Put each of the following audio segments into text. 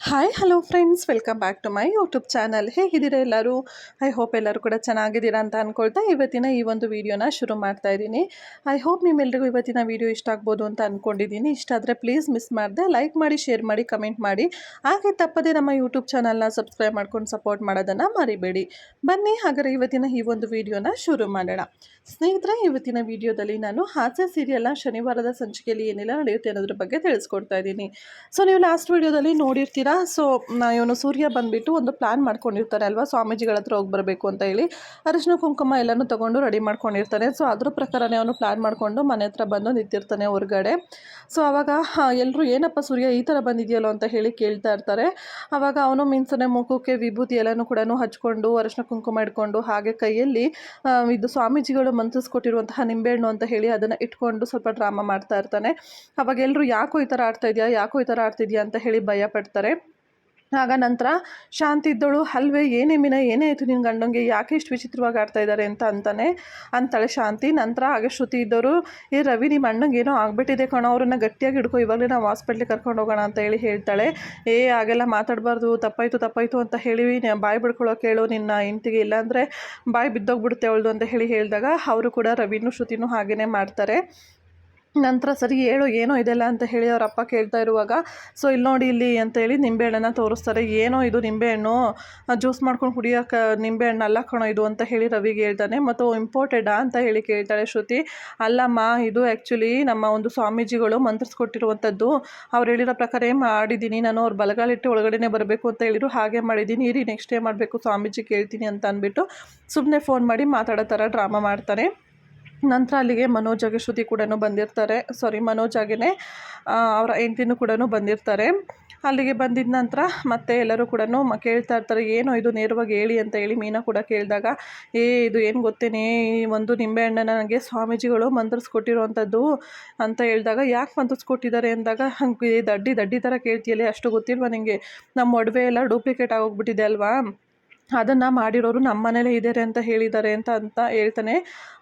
Hi hello friends welcome back to my YouTube channel ಹೇಗಿದ್ದೀರಾ ಎಲ್ಲರೂ? I hope ಎಲ್ಲರೂ ಕೂಡ ಚೆನ್ನಾಗಿದ್ದೀರಾ ಅಂತ ಅಂದ್ಕೊಳ್ತಾ ಇವತ್ತಿನ ಈ ಒಂದು ವಿಡಿಯೋನ ಶುರು ಮಾಡ್ತಾ ಇದ್ದೀನಿ. ಐ ಹೋಪ್ ನಿಮ್ಮೆಲ್ಲರಿಗೂ ಇವತ್ತಿನ ವೀಡಿಯೋ ಇಷ್ಟ ಆಗ್ಬೋದು ಅಂತ ಅಂದ್ಕೊಂಡಿದ್ದೀನಿ ಇಷ್ಟ ಆದರೆ ಪ್ಲೀಸ್ ಮಿಸ್ ಮಾಡಿದೆ. ಲೈಕ್ ಮಾಡಿ ಶೇರ್ ಮಾಡಿ ಕಮೆಂಟ್ ಮಾಡಿ. ಹಾಗೆ ತಪ್ಪದೇ ನಮ್ಮ ಯೂಟ್ಯೂಬ್ ಚಾನಲ್ನ ಸಬ್ಸ್ಕ್ರೈಬ್ ಮಾಡ್ಕೊಂಡು ಸಪೋರ್ಟ್ ಮಾಡೋದನ್ನು ಮರಿಬೇಡಿ. ಬನ್ನಿ, ಹಾಗಾದರೆ ಇವತ್ತಿನ ಈ ಒಂದು ವಿಡಿಯೋನ ಶುರು ಮಾಡೋಣ. ಸ್ನೇಹಿತರೆ, ಇವತ್ತಿನ ವಿಡಿಯೋದಲ್ಲಿ ನಾನು ಹಾಸ್ಯ ಸೀರಿಯಲ್ನ ಶನಿವಾರದ ಸಂಚಿಕೆಯಲ್ಲಿ ಏನೆಲ್ಲ ನಡೆಯುತ್ತೆ ಅನ್ನೋದ್ರ ಬಗ್ಗೆ ತಿಳಿಸ್ಕೊಡ್ತಾ ಇದ್ದೀನಿ. ಸೊ ನೀವು ಲಾಸ್ಟ್ ವೀಡಿಯೋದಲ್ಲಿ ನೋಡಿರ್ತೀರಾ ಸೊ ಇವನು ಸೂರ್ಯ ಬಂದುಬಿಟ್ಟು ಒಂದು ಪ್ಲ್ಯಾನ್ ಮಾಡ್ಕೊಂಡಿರ್ತಾರೆ ಅಲ್ವಾ? ಸ್ವಾಮೀಜಿಗಳ ಹತ್ರ ಹೋಗಿ ಬರಬೇಕು ಅಂತ ಹೇಳಿ. ಅರಿಶಿನ ಕುಂಕುಮ ಎಲ್ಲನೂ ತೊಗೊಂಡು ರೆಡಿ ಮಾಡ್ಕೊಂಡಿರ್ತಾನೆ. ಸೊ ಅದ್ರ ಪ್ರಕಾರನೇ ಅವನು ಪ್ಲ್ಯಾನ್ ಮಾಡಿಕೊಂಡು ಮನೆ ಹತ್ರ ಬಂದು ನಿಂತಿರ್ತಾನೆ ಹೊರಗಡೆ. ಸೊ ಅವಾಗ ಎಲ್ಲರೂ ಏನಪ್ಪ ಸೂರ್ಯ, ಈ ಥರ ಬಂದಿದೆಯಲ್ಲೋ? ಅಂತ ಹೇಳಿ ಕೇಳ್ತಾ ಇರ್ತಾರೆ. ಅವಾಗ ಅವನು ಮಿನ್ಸನೆ ಮುಖಕ್ಕೆ ವಿಭೂತಿ ಎಲ್ಲನೂ ಕೂಡ ಹಚ್ಕೊಂಡು ಅರಿಶಿನ ಕುಂಕುಮ ಇಟ್ಕೊಂಡು ಹಾಗೆ ಕೈಯಲ್ಲಿ ಇದು ಸ್ವಾಮೀಜಿಗಳು ಮಂತ್ರಿಸ್ಕೊಟ್ಟಿರುವಂತಹ ನಿಂಬೆಹಣ್ಣು ಅಂತ ಹೇಳಿ ಅದನ್ನು ಇಟ್ಕೊಂಡು ಸ್ವಲ್ಪ ಡ್ರಾಮಾ ಮಾಡ್ತಾ ಇರ್ತಾನೆ. ಅವಾಗ ಎಲ್ಲರೂ ಯಾಕೋ ಈ ಥರ ಆಡ್ತಾ ಇದೆಯಾ? ಯಾಕೋ ಈ ಥರ ಆಡ್ತಿದ್ಯಾ? ಅಂತ ಹೇಳಿ ಭಯ ಪಡ್ತಾರೆ. ಆಗ ನಂತರ ಶಾಂತಿ ಇದ್ದಳು ಅಲ್ವೇ, ಏನೇ ಮಿನ, ಏನೇ ನಿನ್ನ ಗಂಡಂಗೆ? ಯಾಕೆ ಇಷ್ಟು ವಿಚಿತ್ರವಾಗಿ ಆಡ್ತಾ ಇದ್ದಾರೆ ಅಂತ ಅಂತಾನೆ ಅಂತಾಳೆ ಶಾಂತಿ. ನಂತರ ಹಾಗೆ ಶ್ರುತಿ ಇದ್ದವರು ಏ ರವಿ ನಿಮ್ಮ ಅಣ್ಣಂಗೆ ಏನೋ ಆಗ್ಬಿಟ್ಟಿದೆ ಕಣೋ, ಅವ್ರನ್ನ ಗಟ್ಟಿಯಾಗಿ ಹಿಡ್ಕೊ, ಇವಾಗಲೇ ನಾವು ಹಾಸ್ಪಿಟ್ಲಿಗೆ ಕರ್ಕೊಂಡು ಹೋಗೋಣ ಅಂತ ಹೇಳಿ ಹೇಳ್ತಾಳೆ. ಏ ಆಗೆಲ್ಲ ಮಾತಾಡಬಾರ್ದು, ತಪ್ಪಾಯಿತು ತಪ್ಪಾಯಿತು ಅಂತ ಹೇಳಿ ಬಾಯಿ ಬಿಡ್ಕೊಳ್ಳೋಕೆ ಹೇಳು ನಿನ್ನ ಹೆಂಡ್ತಿಗೆ ಇಲ್ಲಾಂದರೆ ಬಾಯಿ ಬಿದ್ದೋಗ್ಬಿಡುತ್ತೆ ಅವಳದು ಅಂತ ಹೇಳಿ ಹೇಳಿದಾಗ, ಅವರು ಕೂಡ ರವಿನೂ ಶ್ರುತಿನೂ ಹಾಗೇ ಮಾಡ್ತಾರೆ. ನಂತರ ಸರಿ ಹೇಳು, ಏನೋ ಇದೆಲ್ಲ ಅಂತ ಹೇಳಿ ಅವ್ರ ಅಪ್ಪ ಕೇಳ್ತಾ ಇರುವಾಗ, ಸೊ ಇಲ್ಲಿ ನೋಡಿ ಇಲ್ಲಿ ಅಂತ ಹೇಳಿ ನಿಂಬೆಹಣ್ಣನ್ನು ತೋರಿಸ್ತಾರೆ. ಏನೋ ಇದು ನಿಂಬೆಹಣ್ಣು ಜ್ಯೂಸ್ ಮಾಡ್ಕೊಂಡು ಕುಡಿಯೋಕೆ ನಿಂಬೆಹಣ್ಣು ಅಲ್ಲ ಕಣೋ ಇದು ಅಂತ ಹೇಳಿ ರವಿಗೆ ಹೇಳ್ತಾನೆ. ಮತ್ತು ಇಂಪೋರ್ಟೆಡಾ ಅಂತ ಹೇಳಿ ಕೇಳ್ತಾಳೆ ಶ್ರುತಿ. ಅಲ್ಲಮ್ಮ, ಇದು ಆ್ಯಕ್ಚುಲಿ ನಮ್ಮ ಒಂದು ಸ್ವಾಮೀಜಿಗಳು ಮಂತ್ರಿಸ್ಕೊಟ್ಟಿರುವಂಥದ್ದು. ಅವ್ರು ಹೇಳಿರೋ ಪ್ರಕಾರ ಮಾಡಿದ್ದೀನಿ, ನಾನು ಅವ್ರು ಬಲಗಾಲಿಟ್ಟು ಒಳಗಡೆನೆ ಬರಬೇಕು ಅಂತ ಹೇಳಿದ್ರು. ಹಾಗೆ ಮಾಡಿದ್ದೀನಿ, ಇರಿ ನೆಕ್ಸ್ಟ್ ಡೇ ಮಾಡಬೇಕು, ಸ್ವಾಮೀಜಿ ಕೇಳ್ತೀನಿ ಅಂತ ಅಂದ್ಬಿಟ್ಟು ಸುಮ್ಮನೆ ಫೋನ್ ಮಾಡಿ ಮಾತಾಡೋ ಥರ ಡ್ರಾಮಾ ಮಾಡ್ತಾರೆ ನಂತರ ಅಲ್ಲಿಗೆ ಮನೋಜಾಗೆ ಶ್ರುತಿ ಕೂಡ ಬಂದಿರ್ತಾರೆ. ಸಾರಿ ಮನೋಜಾಗೆ ಅವರ ಹೆಂಡ್ತಿನೂ ಕೂಡ ಬಂದಿರ್ತಾರೆ. ಅಲ್ಲಿಗೆ ಬಂದಿದ್ದ ನಂತರ ಮತ್ತೆ ಎಲ್ಲರೂ ಕೂಡ ಕೇಳ್ತಾ ಇರ್ತಾರೆ, ಏನೋ ಇದು ನೇರವಾಗಿ ಹೇಳಿ ಅಂತ ಹೇಳಿ ಮೀನಾ ಕೂಡ ಕೇಳಿದಾಗ, ಏ, ಇದು ಏನು ಗೊತ್ತೇನೆ ಒಂದು ನಿಂಬೆಹಣ್ಣನ್ನು ನನಗೆ ಸ್ವಾಮೀಜಿಗಳು ಮಂತ್ರಿಸ್ಕೊಟ್ಟಿರುವಂಥದ್ದು ಅಂತ ಹೇಳಿದಾಗ, ಯಾಕೆ ಮಂತ್ರಿಸ್ಕೊಟ್ಟಿದ್ದಾರೆ? ಅಂದಾಗ, ಹಂಗೆ ದಡ್ಡಿ ದಡ್ಡಿ ಥರ ಕೇಳ್ತೀಯಲ್ಲ, ಅಷ್ಟು ಗೊತ್ತಿಲ್ವಾ ನಿಮಗೆ ನಮ್ಮ ಒಡವೆ ಎಲ್ಲ ಡೂಪ್ಲಿಕೇಟ್ ಆಗೋಗ್ಬಿಟ್ಟಿದೆ ಅಲ್ವಾ? ಅದನ್ನು ಮಾಡಿರೋರು ನಮ್ಮ ಮನೇಲೇ ಇದ್ದಾರೆ ಅಂತ ಹೇಳಿದ್ದಾರೆ ಅಂತ ಅಂತ ಹೇಳ್ತಾನೆ.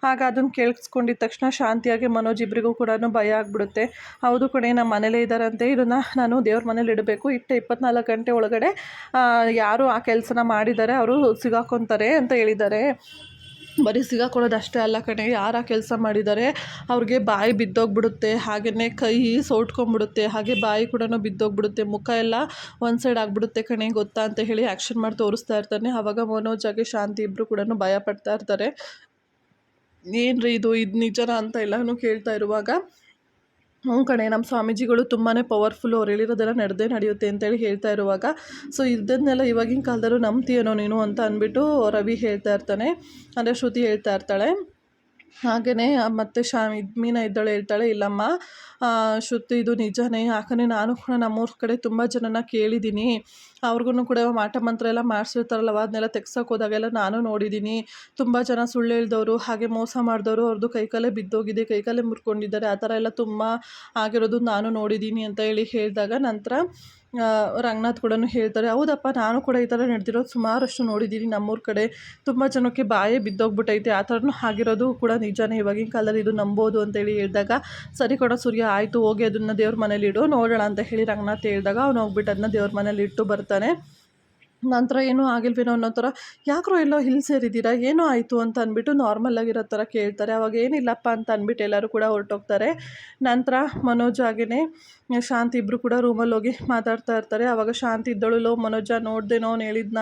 ಆಗ ಅದನ್ನು ಕೇಳಿಸ್ಕೊಂಡಿದ್ದ ತಕ್ಷಣ ಶಾಂತಿಯಾಗಿ ಮನೋಜ್ ಇಬ್ಬರಿಗೂ ಕೂಡ ಭಯ ಆಗಿಬಿಡುತ್ತೆ. ಹೌದು ಕಣೆ ನಮ್ಮ ಮನೇಲೇ ಇದ್ದಾರಂತೆ ಇದನ್ನು ನಾನು ದೇವ್ರ ಮನೇಲಿ ಇಡಬೇಕು. ಇಟ್ಟು ಇಪ್ಪತ್ನಾಲ್ಕು ಗಂಟೆ ಒಳಗಡೆ ಯಾರು ಆ ಕೆಲಸನ ಮಾಡಿದ್ದಾರೆ, ಅವರು ಸಿಗಾಕೊತಾರೆ ಅಂತ ಹೇಳಿದ್ದಾರೆ. ಬರೀ ಸಿಗಾಕೊಳ್ಳೋದಷ್ಟೇ ಅಲ್ಲ ಕಣೆ, ಯಾರು ಕೆಲಸ ಮಾಡಿದ್ದಾರೆ ಅವ್ರಿಗೆ ಬಾಯಿ ಬಿದ್ದೋಗ್ಬಿಡುತ್ತೆ ಹಾಗೆಯೇ ಕೈ ಸೋಟ್ಕೊಂಡ್ಬಿಡುತ್ತೆ ಹಾಗೆ ಬಾಯಿ ಕೂಡ ಬಿದ್ದೋಗ್ಬಿಡುತ್ತೆ, ಮುಖ ಎಲ್ಲ ಒಂದು ಸೈಡ್ ಆಗಿಬಿಡುತ್ತೆ ಕಣೆ, ಗೊತ್ತಾ ಅಂತ ಹೇಳಿ ಆ್ಯಕ್ಷನ್ ಮಾಡಿ ತೋರಿಸ್ತಾ ಇರ್ತಾನೆ. ಆವಾಗ ಮನೋಜ್ ಆಗಿ ಶಾಂತಿ ಇಬ್ಬರು ಕೂಡ ಭಯ ಪಡ್ತಾ ಇರ್ತಾರೆ. ಏನು ರೀ ಇದು? ಇದು ನಿಜನಾ ಅಂತ ಎಲ್ಲನೂ ಕೇಳ್ತಾ ಇರುವಾಗ ಹ್ಞೂ ಕಣೆ ನಮ್ಮ ಸ್ವಾಮೀಜಿಗಳು ತುಂಬಾ ಪವರ್ಫುಲ್ ಅವ್ರು, ಹೇಳಿರೋದೆಲ್ಲ ನಡೆದೇ ನಡೆಯುತ್ತೆ ಅಂತೇಳಿ ಹೇಳ್ತಾ ಇರುವಾಗ. ಸೊ ಇದನ್ನೆಲ್ಲ ಇವಾಗಿನ ಕಾಲದಲ್ಲೂ ನಂಬ್ತೀಯನೋ ನೀನು ಅಂತ ಅಂದ್ಬಿಟ್ಟು ರವಿ ಹೇಳ್ತಾ ಇರ್ತಾನೆ. ಅಂದರೆ ಶ್ರುತಿ ಹೇಳ್ತಾ ಇರ್ತಾಳೆ. ಹಾಗೆಯೇ ಮತ್ತೆ ಶಾ ಇದು ಮೀನಾ ಇದ್ದಾಳೆ ಹೇಳ್ತಾಳೆ, ಇಲ್ಲಮ್ಮ ಶುತ್ತು ಇದು ನಿಜನೇ, ಯಾಕಂದರೆ ನಾನು ಕೂಡ ನಮ್ಮೂರ ಕಡೆ ತುಂಬ ಜನನ ಕೇಳಿದ್ದೀನಿ. ಅವ್ರಿಗೂ ಕೂಡ ಮಾಟ ಮಂತ್ರ ಎಲ್ಲ ಮಾಡಿಸಿರ್ತಾರಲ್ಲ ಅದನ್ನೆಲ್ಲ ತೆಗ್ಸೋಕೆ ಹೋದಾಗೆಲ್ಲ ನಾನು ನೋಡಿದ್ದೀನಿ. ತುಂಬ ಜನ ಸುಳ್ಳು ಹೇಳ್ದವರು, ಹಾಗೆ ಮೋಸ ಮಾಡಿದವರು ಅವ್ರದ್ದು ಕೈಕಾಲೇ ಬಿದ್ದೋಗಿದೆ ಕೈಕಾಲೇ ಮುರ್ಕೊಂಡಿದ್ದಾರೆ. ಆ ಥರ ಎಲ್ಲ ತುಂಬ ಆಗಿರೋದು ನಾನು ನೋಡಿದ್ದೀನಿ ಅಂತ ಹೇಳಿ ಹೇಳಿದಾಗ ನಂತರ ರಂಗನಾಥ್ ಕೂಡ ಹೇಳ್ತಾರೆ, ಹೌದಪ್ಪ, ನಾನು ಕೂಡ ಈ ಥರ ನಡೆದಿರೋದು ಸುಮಾರಷ್ಟು ನೋಡಿದ್ದೀನಿ ನಮ್ಮೂರ ಕಡೆ ತುಂಬ ಜನಕ್ಕೆ ಬಾಯೇ ಬಿದ್ದೋಗ್ಬಿಟ್ಟೈತೆ, ಆ ಥರನೂ ಆಗಿರೋದು ಕೂಡ ನಿಜನೇ, ಇವಾಗಿನ ಕಾಲದಲ್ಲಿ ಇದು ನಂಬೋದು ಅಂತೇಳಿ ಹೇಳಿದಾಗ, ಸರಿ ಕೊಡ ಸೂರ್ಯ, ಆಯಿತು, ಹೋಗಿ ಅದನ್ನು ದೇವ್ರ ಮನೇಲಿ ಇಡು ನೋಡೋಣ ಅಂತ ಹೇಳಿ ರಂಗನಾಥ್ ಹೇಳಿದಾಗ, ಅವ್ನು ಹೋಗ್ಬಿಟ್ಟು ಅದನ್ನ ದೇವ್ರ ಮನೇಲಿ ಇಟ್ಟು ಬರ್ತಾನೆ. ನಂತರ ಏನೂ ಆಗಿಲ್ವೇನೋ ಅನ್ನೋ ಥರ, ಯಾಕ್ರೋ ಎಲ್ಲೋ ಹಿಲ್ ಸೇರಿದ್ದೀರಾ, ಏನೋ ಆಯಿತು ಅಂತ ಅಂದ್ಬಿಟ್ಟು ನಾರ್ಮಲ್ ಆಗಿರೋ ಥರ ಕೇಳ್ತಾರೆ. ಅವಾಗ ಏನಿಲ್ಲಪ್ಪ ಅಂತ ಅಂದ್ಬಿಟ್ಟು ಎಲ್ಲರೂ ಕೂಡ ಹೊರಟೋಗ್ತಾರೆ. ನಂತರ ಮನೋಜ್ ಹಾಗೆಯೇ ಶಾಂತಿ ಇಬ್ಬರು ಕೂಡ ರೂಮಲ್ಲಿ ಹೋಗಿ ಮಾತಾಡ್ತಾ ಇರ್ತಾರೆ. ಅವಾಗ ಶಾಂತಿ ಇದ್ದಳು ಮನೋಜ ನೋಡ್ದೇನೋ ಹೇಳಿದ್ನ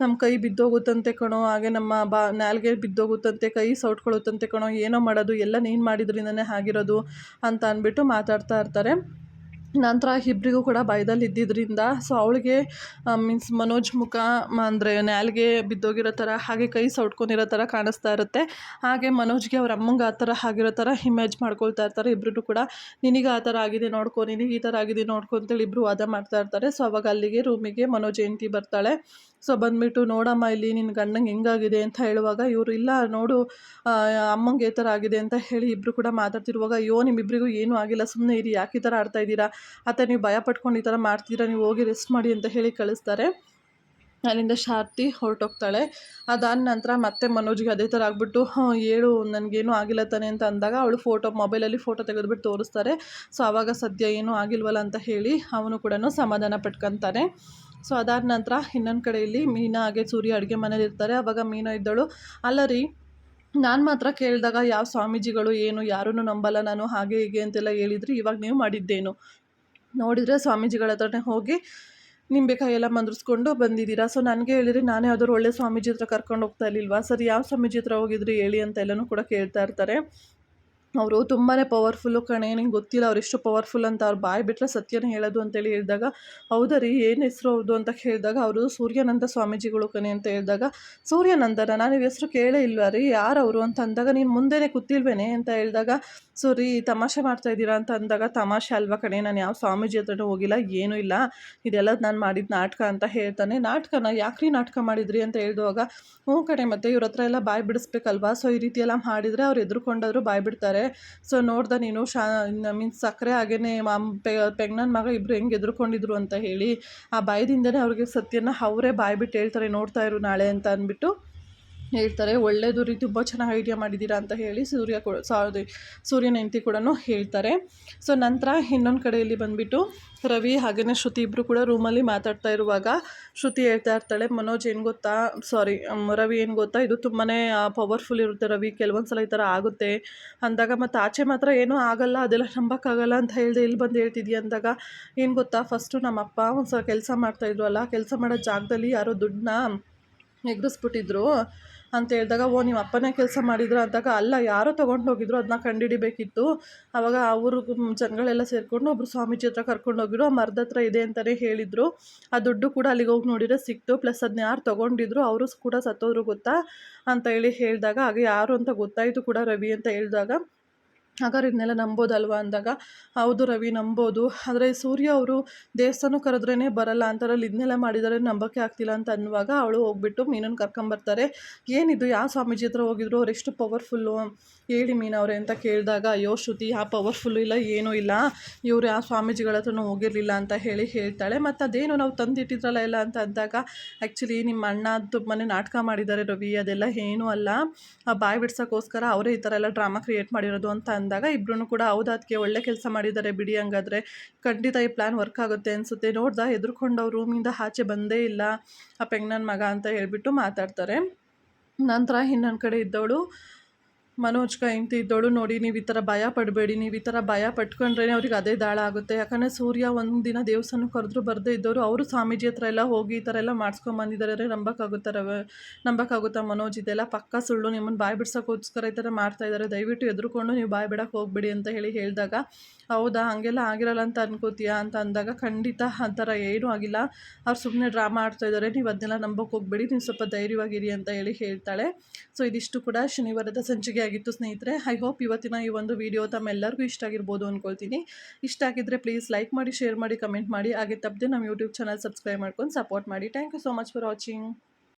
ನಮ್ಮ ಕೈ ಬಿದ್ದೋಗುತ್ತಂತೆ ಕಣೋ, ಹಾಗೆ ನಮ್ಮ ಬಾ, ನಾಲ್ಗೆ ಬಿದ್ದೋಗುತ್ತಂತೆ, ಕೈ ಸೌಟ್ಕೊಳ್ಳುತ್ತಂತೆ ಕಣೋ, ಏನೋ ಮಾಡೋದು, ಎಲ್ಲ ನೀನು ಮಾಡಿದ್ರಿಂದನೇ ಆಗಿರೋದು ಅಂತ ಅಂದ್ಬಿಟ್ಟು ಮಾತಾಡ್ತಾ ಇರ್ತಾರೆ. ನಂತರ ಇಬ್ಬರಿಗೂ ಕೂಡ ಭಯದಲ್ಲಿ ಇದ್ದಿದ್ದರಿಂದ ಸೊ ಅವಳಿಗೆ ಮೀನ್ಸ್ ಮನೋಜ್ ಮುಖ ಅಂದರೆ ನ್ಯಾಲಿಗೆ ಬಿದ್ದೋಗಿರೋ ಥರ ಹಾಗೆ ಕೈ ಸೌಟ್ಕೊಂಡಿರೋ ಥರ ಕಾಣಿಸ್ತಾ ಇರುತ್ತೆ. ಹಾಗೆ ಮನೋಜ್ಗೆ ಅವ್ರ ಅಮ್ಮಂಗೆ ಆ ಥರ ಆಗಿರೋ ಥರ ಇಮೇಜ್ ಮಾಡ್ಕೊಳ್ತಾ ಇರ್ತಾರೆ. ಇಬ್ಬರೂ ಕೂಡ, ನಿನಗೆ ಆ ಥರ ಆಗಿದೆ ನೋಡ್ಕೊ, ನಿನಗೆ ಈ ಥರ ಆಗಿದೆ ನೋಡ್ಕೊ ಅಂತೇಳಿ ಇಬ್ಬರು ವಾದ ಮಾಡ್ತಾ ಇರ್ತಾರೆ. ಸೊ ಅವಾಗ ಅಲ್ಲಿಗೆ ರೂಮಿಗೆ ಮನೋಜ್ ಹೆಂಡ್ತಿ ಬರ್ತಾಳೆ. ಸೊ ಬಂದ್ಬಿಟ್ಟು, ನೋಡಮ್ಮ, ಇಲ್ಲಿ ನಿನ್ನ ಗಂಡಂಗೆ ಹೆಂಗಾಗಿದೆ? ಅಂತ ಹೇಳುವಾಗ, ಇವರು ಇಲ್ಲ, ನೋಡು ಅಮ್ಮಂಗೆ ಈ ಥರ ಆಗಿದೆ ಅಂತ ಹೇಳಿ ಇಬ್ಬರು ಕೂಡ ಮಾತಾಡ್ತಿರುವಾಗ, ಅಯ್ಯೋ ನಿಮ್ಮಿಬ್ಬರಿಗೂ ಏನೂ ಆಗಿಲ್ಲ ಸುಮ್ಮನೆ ಇರಿ, ಯಾಕೆ ಈ ಥರ ಆಡ್ತಾ ಇದ್ದೀರಾ? ಅಥವಾ ನೀವು ಭಯ ಪಟ್ಕೊಂಡು ಈ ಥರ ಮಾಡ್ತೀರಾ? ನೀವು ಹೋಗಿ ರೆಸ್ಟ್ ಮಾಡಿ ಅಂತ ಹೇಳಿ ಕಳಿಸ್ತಾರೆ. ಅಲ್ಲಿಂದ ಶಾರ್ತಿ ಹೊರಟೋಗ್ತಾಳೆ. ಅದಾದ ನಂತರ ಮತ್ತೆ ಮನೋಜ್ಗೆ ಅದೇ ಥರ ಆಗಿಬಿಟ್ಟು ಹೇಳು, ನನಗೇನು ಆಗಿಲ್ಲ ತಾನೆ ಅಂತ ಅಂದಾಗ, ಅವಳು ಫೋಟೋ, ಮೊಬೈಲಲ್ಲಿ ಫೋಟೋ ತೆಗೆದುಬಿಟ್ಟು ತೋರಿಸ್ತಾರೆ. ಸೊ ಆವಾಗ ಸದ್ಯ ಏನೂ ಆಗಿಲ್ವಲ್ಲ ಅಂತ ಹೇಳಿ, ಅವನು ಕೂಡ ಸಮಾಧಾನ ಪಟ್ಕೊತಾನೆ. ಸೊ ಅದಾದ ನಂತರ ಇನ್ನೊಂದು ಕಡೆಯಲ್ಲಿ ಮೀನಾ ಹಾಗೆ ಸೂರ್ಯ ಅಡುಗೆ ಮನೇಲಿ ಇರ್ತಾರೆ. ಆವಾಗ ಮೀನಾ ಇದ್ದಳು. ಅಲ್ಲ ರೀ, ನಾನು ಮಾತ್ರ ಕೇಳಿದಾಗ ಯಾವ ಸ್ವಾಮೀಜಿಗಳು ಏನು ಯಾರೂ ನಂಬಲ್ಲ, ನಾನು ಹಾಗೆ ಹೀಗೆ ಅಂತೆಲ್ಲ ಹೇಳಿದ್ರಿ. ಇವಾಗ ನೀವು ಮಾಡಿದ್ದೇನು? ನೋಡಿದರೆ ಸ್ವಾಮೀಜಿಗಳ ಹತ್ರನೇ ಹೋಗಿ ನಿಂಬೆಕಾಯಿ ಎಲ್ಲ ಮಂದ್ರಿಸ್ಕೊಂಡು ಬಂದಿದ್ದೀರಾ? ಸೊ ನನಗೆ ಹೇಳಿರಿ, ನಾನೇ ಯಾವ್ದಾದ್ರು ಒಳ್ಳೆ ಸ್ವಾಮೀಜಿ ಹತ್ರ ಕರ್ಕೊಂಡು ಹೋಗ್ತಾ ಇರಲಿಲ್ವಾ? ಸರ್, ಯಾವ ಸ್ವಾಮೀಜಿ ಹತ್ರ ಹೋಗಿದ್ರಿ ಹೇಳಿ ಅಂತ ಎಲ್ಲನೂ ಕೂಡ ಕೇಳ್ತಾ ಇರ್ತಾರೆ. ಅವರು ತುಂಬಾ ಪವರ್ಫುಲ್ಲು ಕಣೆ, ನಿಂಗೆ ಗೊತ್ತಿಲ್ಲ ಅವ್ರು ಎಷ್ಟು ಪವರ್ಫುಲ್ ಅಂತ, ಅವ್ರು ಬಾಯಿ ಬಿಟ್ಟರೆ ಸತ್ಯನೇ ಹೇಳೋದು ಅಂತೇಳಿ ಹೇಳಿದಾಗ, ಹೌದಾ ರೀ, ಏನು ಹೆಸರು ಅವ್ರದ್ದು ಅಂತ ಕೇಳಿದಾಗ ಅವರು ಸೂರ್ಯಾನಂದ ಸ್ವಾಮೀಜಿಗಳು ಕಣೆ ಅಂತ ಹೇಳಿದಾಗ, ಸೂರ್ಯಾನಂದನ ನಾನು ಹೆಸರು ಕೇಳೇ ಇಲ್ವಾ ರೀ, ಯಾರು ಅವರು ಅಂತ ಅಂದಾಗ ನೀನು ಮುಂದೆನೇ ಕೂತಿಲ್ವೇನೆ ಅಂತ ಹೇಳಿದಾಗ ಸೊ ರೀ ತಮಾಷೆ ಮಾಡ್ತಾ ಇದ್ದೀರಾ ಅಂತ ಅಂದಾಗ ತಮಾಷೆ ಅಲ್ವಾ ಕಣೆ, ನಾನು ಯಾವ ಸ್ವಾಮೀಜಿ ಹತ್ರ ಹೋಗಿಲ್ಲ, ಏನೂ ಇಲ್ಲ. ಇದೆಲ್ಲ ನಾನು ಮಾಡಿದ ನಾಟಕ ಅಂತ ಹೇಳ್ತಾನೆ. ನಾಟಕನ ಯಾಕ್ರಿ ನಾಟಕ ಮಾಡಿದ್ರಿ ಅಂತ ಹೇಳಿದಾಗ ಹ್ಞೂ ಕಣೆ, ಮತ್ತೆ ಇವ್ರ ಹತ್ರ ಎಲ್ಲ ಬಾಯಿ ಬಿಡಿಸ್ಬೇಕಲ್ವಾ? ಸೊ, ಈ ರೀತಿ ಎಲ್ಲ ಮಾಡಿದರೆ ಅವ್ರು ಎದುರುಕೊಂಡಾದ್ರು ಬಾಯಿ ಬಿಡ್ತಾರೆ. ಸೊ, ನೋಡ್ದೆ ನೀನು ಶಾ ಮೀನ್ಸ್ ಸಕ್ಕರೆ ಹಾಗೇನೆ ಮಾಮ್, ಪೆ, ಪೆಗ್ನನ್ ಮಗ ಇಬ್ಬರು ಹೆಂಗೆ ಎದುರುಕೊಂಡಿದ್ರು ಅಂತ ಹೇಳಿ, ಆ ಬಾಯ್ದಿಂದನೇ ಅವ್ರಿಗೆ ಸತ್ಯನ ಅವರೇ ಬಾಯಿ ಬಿಟ್ಟು ಹೇಳ್ತಾರೆ, ನೋಡ್ತಾ ಇರು ನಾಳೆ ಅಂತ ಅಂದ್ಬಿಟ್ಟು ಹೇಳ್ತಾರೆ ಒಳ್ಳೆಯದು ರೀ, ತುಂಬ ಚೆನ್ನಾಗಿ ಐಡಿಯಾ ಮಾಡಿದ್ದೀರಾ ಅಂತ ಹೇಳಿ ಸೂರ್ಯ ಕೂಡ ಸಾರಿ ಸೂರ್ಯನ ಹೆಂಡತಿ ಕೂಡ ಹೇಳ್ತಾರೆ. ಸೊ, ನಂತರ ಇನ್ನೊಂದು ಕಡೆಯಲ್ಲಿ ಬಂದುಬಿಟ್ಟು ರವಿ ಹಾಗೆಯೇ ಶ್ರುತಿ ಇಬ್ಬರು ಕೂಡ ರೂಮಲ್ಲಿ ಮಾತಾಡ್ತಾ ಇರುವಾಗ ಶ್ರುತಿ ಹೇಳ್ತಾ ಇರ್ತಾಳೆ, ಮನೋಜ್ ಏನು ಗೊತ್ತಾ, ಸಾರಿ ರವಿ ಏನು ಗೊತ್ತಾ, ಇದು ತುಂಬಾ ಪವರ್ಫುಲ್ ಇರುತ್ತೆ ರವಿ ಕೆಲವೊಂದು ಸಲ ಈ ಥರ ಆಗುತ್ತೆ. ಅಂದಾಗ ಮತ್ತು ಆಚೆ ಮಾತ್ರ ಏನೂ ಆಗಲ್ಲ, ಅದೆಲ್ಲ ನಂಬೋಕ್ಕಾಗಲ್ಲ ಅಂತ ಹೇಳಿದೆ, ಇಲ್ಲಿ ಬಂದು ಹೇಳ್ತಿದ್ಯಾ ಅಂದಾಗ, ಏನು ಗೊತ್ತಾ, ಫಸ್ಟು ನಮ್ಮಪ್ಪ ಒಂದು ಸಲ ಕೆಲಸ ಮಾಡ್ತಾಯಿದ್ರು ಅಲ್ಲ ಕೆಲಸ ಮಾಡೋ ಜಾಗದಲ್ಲಿ ಯಾರೋ ದುಡ್ಡನ್ನ ಎಗ್ರಿಸ್ಬಿಟ್ಟಿದ್ರು. ಅಂತ ಹೇಳಿದಾಗ, ಓ ನಿಮ್ಮ ಅಪ್ಪನೇ ಕೆಲಸ ಮಾಡಿದ್ರು ಅಂದಾಗ, ಅಲ್ಲ, ಯಾರೋ ತೊಗೊಂಡು ಹೋಗಿದ್ರು ಅದನ್ನ ಕಂಡುಹಿಡಿಬೇಕಿತ್ತು ಆವಾಗ ಅವರು ಜನಗಳೆಲ್ಲ ಸೇರಿಕೊಂಡು ಒಬ್ಬರು ಸ್ವಾಮೀಜಿ ಹತ್ರ ಕರ್ಕೊಂಡು ಹೋಗಿದ್ರು, ಆ ಮರದ ಹತ್ರ ಇದೆ ಅಂತಲೇ ಹೇಳಿದರು. ಆ ದುಡ್ಡು ಕೂಡ ಅಲ್ಲಿಗೆ ಹೋಗಿ ನೋಡಿದ್ರೆ ಸಿಕ್ತು, ಪ್ಲಸ್ ಅದನ್ನ ಯಾರು ತೊಗೊಂಡಿದ್ರು, ಅವರು ಕೂಡ ಸತ್ತೋದ್ರು ಗೊತ್ತಾ? ಅಂತ ಹೇಳಿ ಹೇಳಿದಾಗ ಹಾಗೆ ಯಾರು ಅಂತ ಗೊತ್ತಾಯಿತು ಕೂಡ ರವಿ ಅಂತ ಹೇಳಿದಾಗ ಹಾಗಾದ್ರೆ ಇದನ್ನೆಲ್ಲ ನಂಬೋದಲ್ವಾ ಅಂದಾಗ, ಹೌದು ರವಿ, ನಂಬೋದು. ಆದರೆ ಸೂರ್ಯ ಅವರು ದೇವಸ್ಥಾನ ಕರೆದ್ರೇ ಬರಲ್ಲ ಅಂತಾರಲ್ಲಿ ಇದನ್ನೆಲ್ಲ ಮಾಡಿದರೆ ನಂಬೋಕ್ಕೆ ಆಗ್ತಿಲ್ಲ ಅಂತ ಅನ್ನುವಾಗ ಅವಳು ಹೋಗ್ಬಿಟ್ಟು ಮೀನನ್ನು ಕರ್ಕೊಂಬರ್ತಾರೆ ಏನಿದು, ಯಾವ ಸ್ವಾಮೀಜಿ ಹತ್ರ ಹೋಗಿದ್ರು ಅವ್ರು ಎಷ್ಟು ಪವರ್ಫುಲ್ಲು ಹೇಳಿ ಮೀನವ್ರೆ ಅಂತ ಕೇಳಿದಾಗ, ಅಯ್ಯೋ ಶ್ರುತಿ, ಆ ಪವರ್ಫುಲ್ಲು ಇಲ್ಲ, ಏನೂ ಇಲ್ಲ. ಇವರು ಯಾವ ಸ್ವಾಮೀಜಿಗಳ ಹತ್ರನೂ ಹೋಗಿರಲಿಲ್ಲ ಅಂತ ಹೇಳಿ ಹೇಳ್ತಾಳೆ. ಮತ್ತು ಅದೇನು ನಾವು ತಂದಿಟ್ಟಿದ್ರಲ್ಲ ಇಲ್ಲ ಅಂತ ಅಂದಾಗ ಆ್ಯಕ್ಚುಲಿ ನಿಮ್ಮ ಅಣ್ಣ ತುಂಬಾ ನಾಟಕ ಮಾಡಿದ್ದಾರೆ ರವಿ, ಅದೆಲ್ಲ ಏನೂ ಅಲ್ಲ. ಆ ಬಾಯಿ ಬಿಡ್ಸೋಕ್ಕೋಸ್ಕರ ಅವರೇ ಈ ಥರ ಎಲ್ಲ ಡ್ರಾಮಾ ಕ್ರಿಯೇಟ್ ಮಾಡಿರೋದು ಅಂತ ಅಂದಾಗ ಇಬ್ಬರೂ ಕೂಡ ಹೌದು ಒಳ್ಳೆ ಕೆಲಸ ಮಾಡಿದ್ದಾರೆ ಬಿಡಿ ಹಂಗಾದ್ರೆ. ಖಂಡಿತ ಈ ಪ್ಲ್ಯಾನ್ ವರ್ಕ್ ಆಗುತ್ತೆ ಅನಿಸುತ್ತೆ. ನೋಡ್ದ ಎದುರ್ಕೊಂಡು ಅವ್ರು ರೂಮಿಂದ ಆಚೆ ಬಂದೇ ಇಲ್ಲ, ಆ ಪೆಂಗ್ನನ್ ಮಗ ಅಂತ ಹೇಳಿಬಿಟ್ಟು ಮಾತಾಡ್ತಾರೆ. ನಂತರ ಇನ್ನೊಂದು ಕಡೆ ಇದ್ದವಳು ಮನೋಜ್ಕ ಹೆಂಡ್ತಿ ಇದ್ದೋಳು ನೋಡಿ ನೀವು ಈ ಥರ ಭಯ ಪಡಬೇಡಿ, ನೀವು ಈ ಥರ ಭಯ ಪಟ್ಕೊಂಡ್ರೇ ಅವ್ರಿಗೆ ಅದೇ ದಾಳ ಆಗುತ್ತೆ. ಯಾಕಂದರೆ ಸೂರ್ಯ ಒಂದು ದಿನ ದೇವಸ್ಥಾನಕ್ಕೆ ಕರೆದ್ರು ಬರದೇ ಇದ್ದವರು ಅವರು ಸ್ವಾಮೀಜಿ ಹತ್ರ ಎಲ್ಲ ಹೋಗಿ ಈ ಥರ ಎಲ್ಲ ಮಾಡಿಸ್ಕೊಂಬಂದಿದ್ದಾರೆ ಅಂದರೆ ನಂಬಕ್ಕಾಗುತ್ತಾ ಮನೋಜ್? ಇದೆಲ್ಲ ಪಕ್ಕ ಸುಳ್ಳು ನಿಮ್ಮನ್ನು ಬಾಯಿ ಬಿಡ್ಸೋಕ್ಕೋಸ್ಕರ ಈ ಥರ ಮಾಡ್ತಾ ಇದ್ದಾರೆ ದಯವಿಟ್ಟು ಎದುರುಕೊಂಡು ನೀವು ಬಾಯಿ ಬಿಡಕ್ಕೆ ಹೋಗ್ಬೇಡಿ ಅಂತ ಹೇಳಿ ಹೇಳಿದಾಗ, ಹೌದಾ, ಹಾಗೆಲ್ಲ ಆಗಿರಲ್ಲ ಅಂತ ಅನ್ಕೋತೀಯಾ ಅಂತ ಅಂದಾಗ, ಖಂಡಿತ ಆ ಥರ ಏನೂ ಆಗಿಲ್ಲ. ಅವ್ರು ಸುಮ್ಮನೆ ಡ್ರಾ ಮಾಡ್ತಾ ಇದ್ದಾರೆ ನೀವು ಅದನ್ನೆಲ್ಲ ನಂಬಕ್ಕೆ ಹೋಗ್ಬೇಡಿ, ನೀವು ಸ್ವಲ್ಪ ಧೈರ್ಯವಾಗಿರಿ ಅಂತ ಹೇಳಿ ಹೇಳ್ತಾಳೆ. ಸೊ, ಇದಿಷ್ಟು ಕೂಡ ಶನಿವಾರದ ಸಂಚಿಕೆ ಆಗಿತ್ತು ಸ್ನೇಹಿತರೆ ಐ ಹೋಪ್ ಇವತ್ತಿನ ಈ ಒಂದು ವಿಡಿಯೋ ತಮ್ಮೆಲ್ಲರಿಗೂ ಇಷ್ಟ ಆಗಿರ್ಬೋದು ಅಂದ್ಕೊಳ್ತೀನಿ ಇಷ್ಟ ಆಗಿದ್ರೆ ಪ್ಲೀಸ್ ಲೈಕ್ ಮಾಡಿ ಶೇರ್ ಮಾಡಿ ಕಮೆಂಟ್ ಮಾಡಿ. ಹಾಗೆ ತಪ್ಪದೆ ನಮ್ಮ ಯೂಟ್ಯೂಬ್ ಚಾನಲ್ ಸಬ್ಸ್ಕ್ರೈಬ್ ಮಾಡ್ಕೊಂಡು ಸಪೋರ್ಟ್ ಮಾಡಿ. Thank you so much for watching